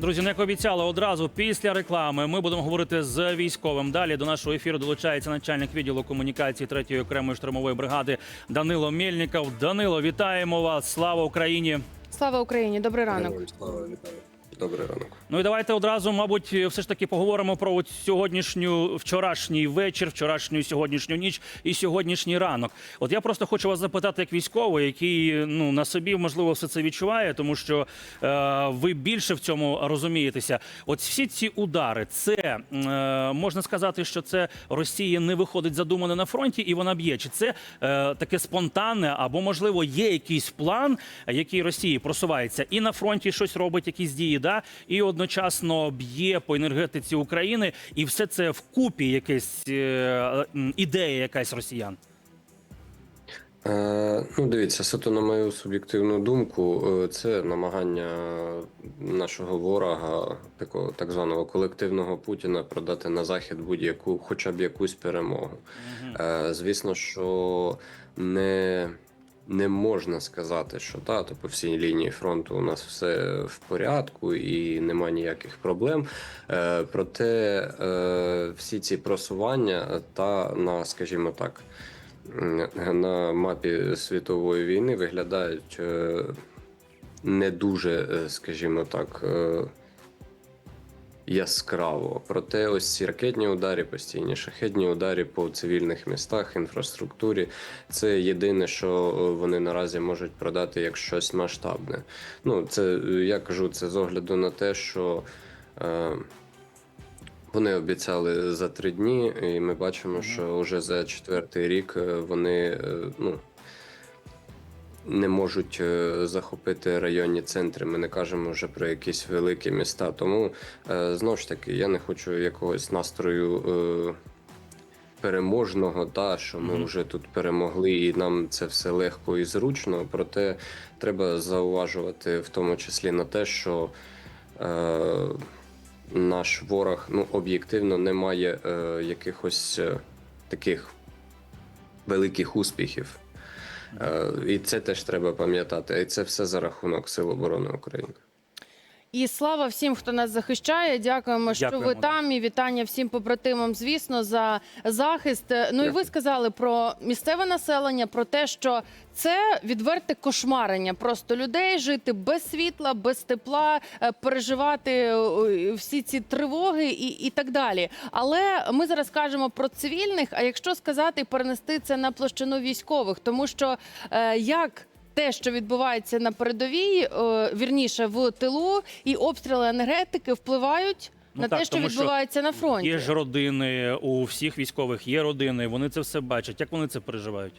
Друзі, не як обіцяли, одразу після реклами ми будемо говорити з військовим. Далі до нашого ефіру долучається начальник відділу комунікації 3-ї окремої штурмової бригади Данило Мельников. Данило, вітаємо вас! Слава Україні! Слава Україні! Добрий ранок. Слава, вітаю. Добрий ранок. Ну і давайте одразу, мабуть, все ж таки поговоримо про сьогоднішню вчорашній вечір, вчорашню сьогоднішню ніч і сьогоднішній ранок. От я просто хочу вас запитати, як військовий, який ну на собі можливо все це відчуває, тому що е, ви більше в цьому розумієтеся. От всі ці удари, це е, можна сказати, що це Росія не виходить задумане на фронті, і вона б'є. Чи це е, таке спонтанне, або можливо є якийсь план, який Росії просувається і на фронті щось робить, якісь дії, да і одночасно б'є по енергетиці України, і все це вкупі якась е, ідея, якась росіян. Е, ну, дивіться, суто на мою суб'єктивну думку, е, це намагання нашого ворога, такого так званого колективного Путіна, продати на захід будь-яку, хоча б якусь перемогу. Е, звісно, що не. Не можна сказати, що та, то по всій лінії фронту у нас все в порядку і нема ніяких проблем. Е, проте е, всі ці просування та на, скажімо так, на мапі світової війни виглядають е, не дуже, е, скажімо так, е, яскраво. Проте ось ці ракетні удари, постійні шахетні удари по цивільних містах, інфраструктурі це єдине, що е, вони наразі можуть продати як щось масштабне. Ну, це е, я кажу це з огляду на те, що. Е, вони обіцяли за три дні, і ми бачимо, що вже за четвертий рік е, вони ну, не можуть е, захопити районні центри. Ми не кажемо вже про якісь великі міста. Тому е, знову ж таки, я не хочу якогось настрою. е, Переможного, та що ми Мгм. вже тут перемогли, і нам це все легко і зручно. Проте треба зауважувати в тому числі на те, що е, наш ворог ну, об'єктивно не має е, якихось е, таких великих успіхів. Е, і це теж треба пам'ятати. І це все за рахунок Сил оборони України. І слава всім, хто нас захищає. Дякуємо, що Дякуємо, ви там. І вітання всім побратимам, звісно, за захист. Ну і ви сказали про місцеве населення, про те, що це відверте кошмарення просто людей жити без світла, без тепла, е, переживати е, всі ці тривоги і, і так далі. Але ми зараз кажемо про цивільних. А якщо сказати перенести це на площину військових, тому що е, як те, що відбувається на передовій, е, вірніше в тилу, і обстріли енергетики впливають Ну на так, те, що тому що відбувається на фронті. Є ж родини у всіх військових, є родини. Вони це все бачать. Як вони це переживають?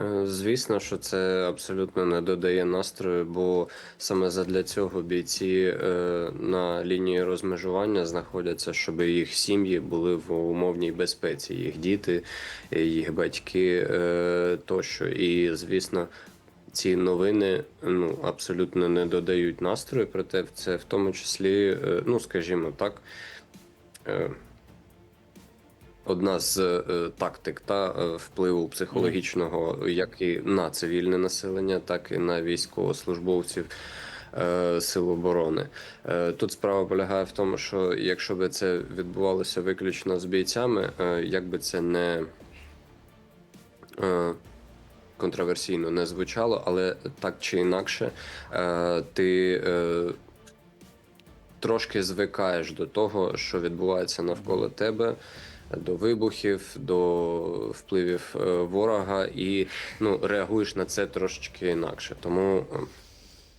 Е, Звісно, що це абсолютно не додає настрою, бо саме задля цього бійці е, на лінії розмежування знаходяться, щоб їх сім'ї були в умовній безпеці, їх діти, їх батьки е, тощо. І звісно, ці новини ну абсолютно не додають настрою, проте це в тому числі, ну скажімо так. Одна з е, тактик та е, впливу психологічного як і на цивільне населення, так і на військовослужбовців е, сил оборони. Е, Тут справа полягає в тому, що якщо би це відбувалося виключно з бійцями, е, як би це не контроверсійно не звучало, але так чи інакше, ти трошки звикаєш до того, що відбувається навколо тебе. До вибухів, до впливів е, ворога, і ну реагуєш на це трошечки інакше. Тому е,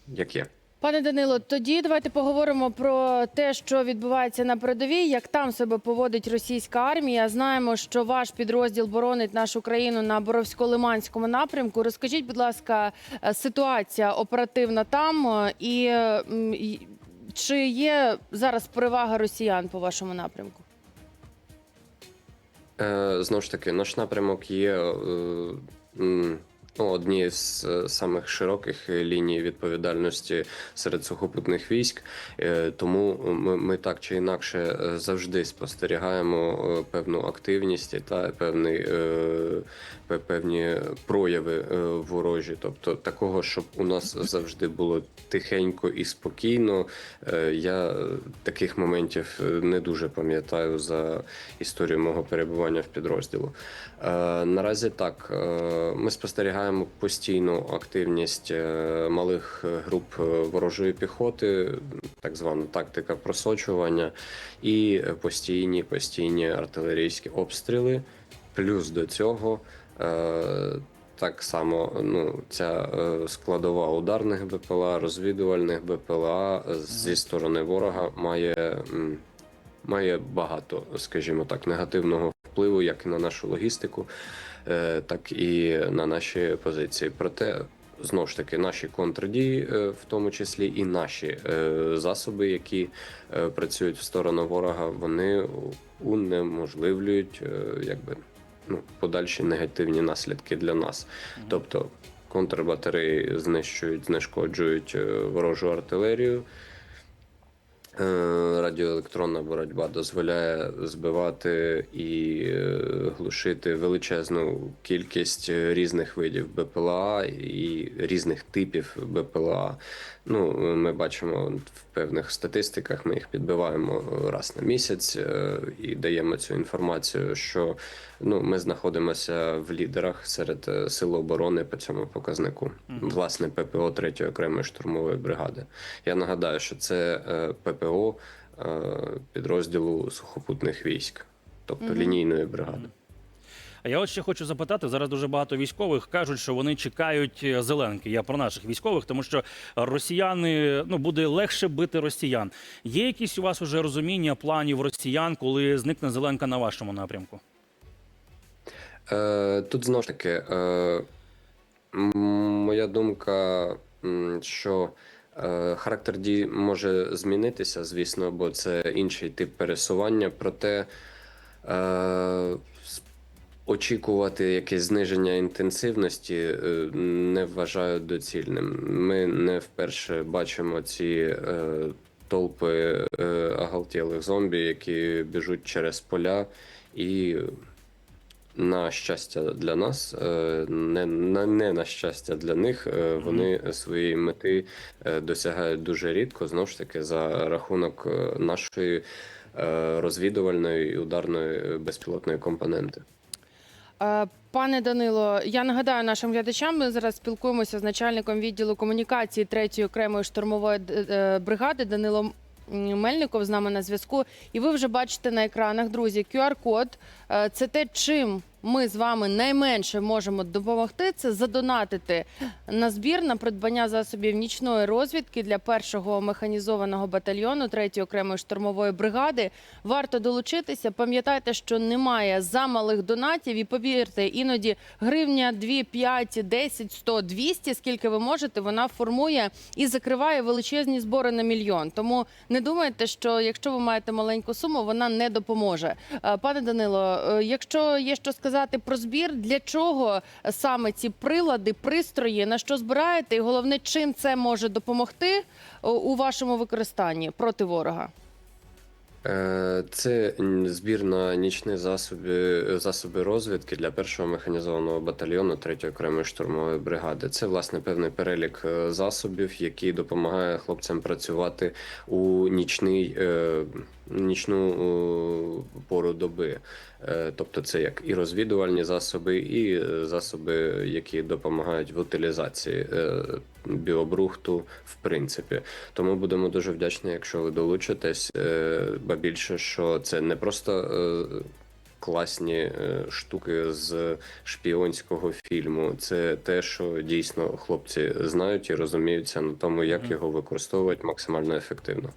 як є. Пане Данило, тоді давайте поговоримо про те, що відбувається на передовій, як там себе поводить російська армія. Знаємо, що ваш підрозділ боронить нашу країну на Боровсько-Лиманському напрямку. Розкажіть, будь ласка, е, ситуація оперативна там е, і чи є зараз перевага росіян по вашому напрямку? Е, знову ж таки, наш напрямок є е, ну, одні з е, самих широких ліній відповідальності серед сухопутних військ. Е, Тому ми, ми так чи інакше е, завжди спостерігаємо е, певну активність та певний, е, певні прояви е, ворожі. Тобто такого, щоб у нас завжди було тихенько і спокійно. е, Я е, таких моментів е, не дуже пам'ятаю за історію мого перебування в підрозділу. Е, Наразі так, е, ми спостерігаємо постійну активність е, малих е, груп е, ворожої піхоти, так звана тактика просочування, і постійні постійні артилерійські обстріли. Плюс до цього так само ну, ця складова ударних БПЛА, розвідувальних БПЛА зі сторони ворога має, має багато, скажімо так, негативного впливу як і на нашу логістику, так і на наші позиції. Проте. Знову ж таки, наші контрдії, е, в тому числі і наші е, засоби, які е, працюють в сторону ворога, вони унеможливлюють е, якби ну, подальші негативні наслідки для нас. Тобто контрбатареї знищують, знешкоджують е, ворожу артилерію. Е, Радіоелектронна боротьба дозволяє збивати і е, глушити величезну кількість різних видів БПЛА і різних типів БПЛА. Ну, ми бачимо в певних статистиках, ми їх підбиваємо раз на місяць е, і даємо цю інформацію, що ну, ми знаходимося в лідерах серед е, сил оборони по цьому показнику. Власне, ППО 3 окремої штурмової бригади. Я нагадаю, що це е, ППО е, підрозділу сухопутних військ, тобто лінійної бригади. Я от ще хочу запитати: зараз дуже багато військових кажуть, що вони чекають е, зеленки. Я про наших військових, тому що росіяни ну буде легше бити росіян. Є якісь у вас уже розуміння планів росіян, коли зникне зеленка на вашому напрямку? Е, тут знову ж таки, е, моя думка, що е, характер дій може змінитися, звісно, бо це інший тип пересування. Проте е, очікувати якесь зниження інтенсивності е, не вважаю доцільним. Ми не вперше бачимо ці. Е, Толпи е, оголтілих зомбі, які біжуть через поля, і на щастя для нас, е, не на, не на щастя для них, е, вони своєї мети е, досягають дуже рідко, знову ж таки, за рахунок е, нашої е, розвідувальної і ударної е, безпілотної компоненти. Е, Пане Данило, я нагадаю нашим глядачам. Ми зараз спілкуємося з начальником відділу комунікації 3-ї окремої штурмової е, бригади Данилом Мельников з нами на зв'язку. І ви вже бачите на екранах, друзі, QR-код. Е, Це те, чим ми з вами найменше можемо допомогти. Це задонатити на збір на придбання засобів нічної розвідки для першого механізованого батальйону 3-ї окремої штурмової бригади. Варто долучитися. Пам'ятайте, що немає замалих донатів. І повірте, іноді гривня 2, 5, 10, 100, 200, скільки ви можете, вона формує і закриває величезні збори на мільйон. Тому не думайте, що якщо ви маєте маленьку суму, вона не допоможе. Е, Пане Данило, е, якщо є що сказати про збір, для чого саме ці прилади, пристрої, на що збираєте, і головне, чим це може допомогти у вашому використанні проти ворога? Е, Це збір на нічні засоби, засоби розвідки для першого механізованого батальйону 3-ї окремої штурмової бригади. Це власне певний перелік е, засобів, який допомагає хлопцям працювати у нічний, е, нічну е, пору доби. Е, Тобто, це як і розвідувальні засоби, і е, засоби, які допомагають в утилізації біобрухту, в принципі. Тому будемо дуже вдячні, якщо ви долучитесь. Ба більше, що це не просто класні штуки з шпіонського фільму. Це те, що дійсно хлопці знають і розуміються на тому, як його використовувати максимально ефективно.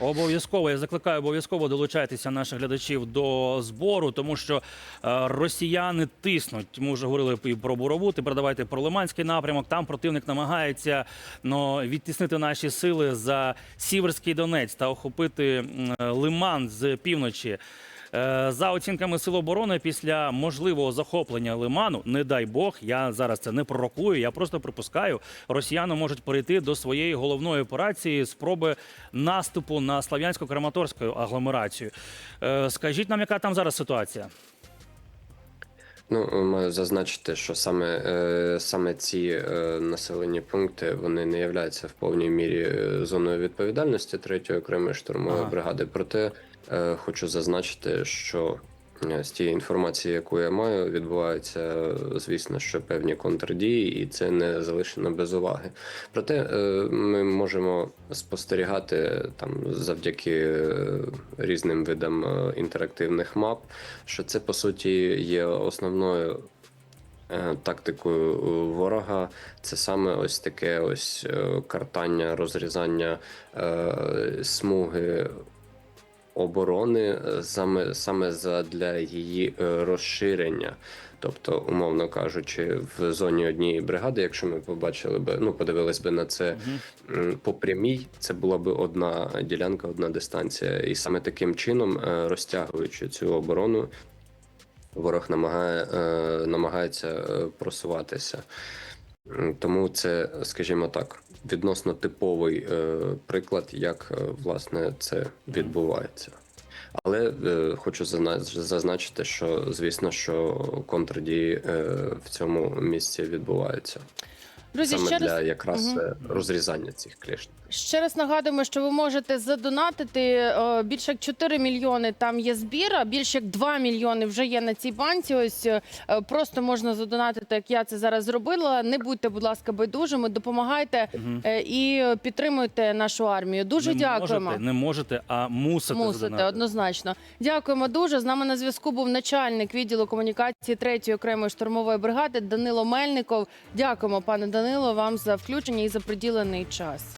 Обов'язково я закликаю обов'язково долучайтеся наших глядачів до збору, тому що е, росіяни тиснуть. Ми вже говорили і про Борову, тепер давайте про Лиманський напрямок. Там противник намагається ну, відтіснити наші сили за Сіверський Донець та охопити Лиман з півночі. Е, За оцінками Сил оборони, після можливого захоплення лиману, не дай Бог, я зараз це не пророкую, я просто припускаю, росіяни можуть перейти до своєї головної операції спроби наступу на Слав'янсько-Краматорську агломерацію. Е, Скажіть нам, яка там зараз ситуація? Ну, маю зазначити, що саме, е, саме ці е, населені пункти вони не являються в повній мірі е, зоною відповідальності третьої окремої штурмової Ага. бригади. Проте е, хочу зазначити, що е, з тієї інформації, яку я маю, відбуваються, е, звісно, що певні контрдії, і це не залишено без уваги. Проте е, ми можемо спостерігати там завдяки е, різним видам е, інтерактивних мап, що це по суті є основною. е, Тактикою е, ворога це саме ось таке ось е, картання, розрізання е, смуги оборони е, саме, саме задля її е, розширення. Тобто, умовно кажучи, в зоні однієї бригади, якщо ми побачили би, ну подивились би на це м, по прямій, це була би одна ділянка, одна дистанція, і саме таким чином, е, розтягуючи цю оборону, ворог намагає, намагається просуватися. Тому це, скажімо так, відносно типовий е, приклад, як е, власне це відбувається. Але е, хочу зазна- зазначити, що звісно, що контрдії е, в цьому місці відбуваються Друзі, саме ще для раз якраз е, розрізання цих клешнів. Ще раз нагадуємо, що ви можете задонатити е, більше як 4 мільйони. Там є збір, а більше як 2 мільйони вже є на цій банці. Ось е, просто можна задонатити, як я це зараз зробила. Не будьте, будь ласка, байдужими, допомагайте е, і підтримуйте нашу армію. Дуже не дякуємо. Можете, не можете, а мусите. Мусите задонатити. однозначно. Дякуємо дуже. З нами на зв'язку був начальник відділу комунікації 3-ї окремої штурмової бригади Данило Мельников. Дякуємо, пане Данило, вам за включення і за приділений час.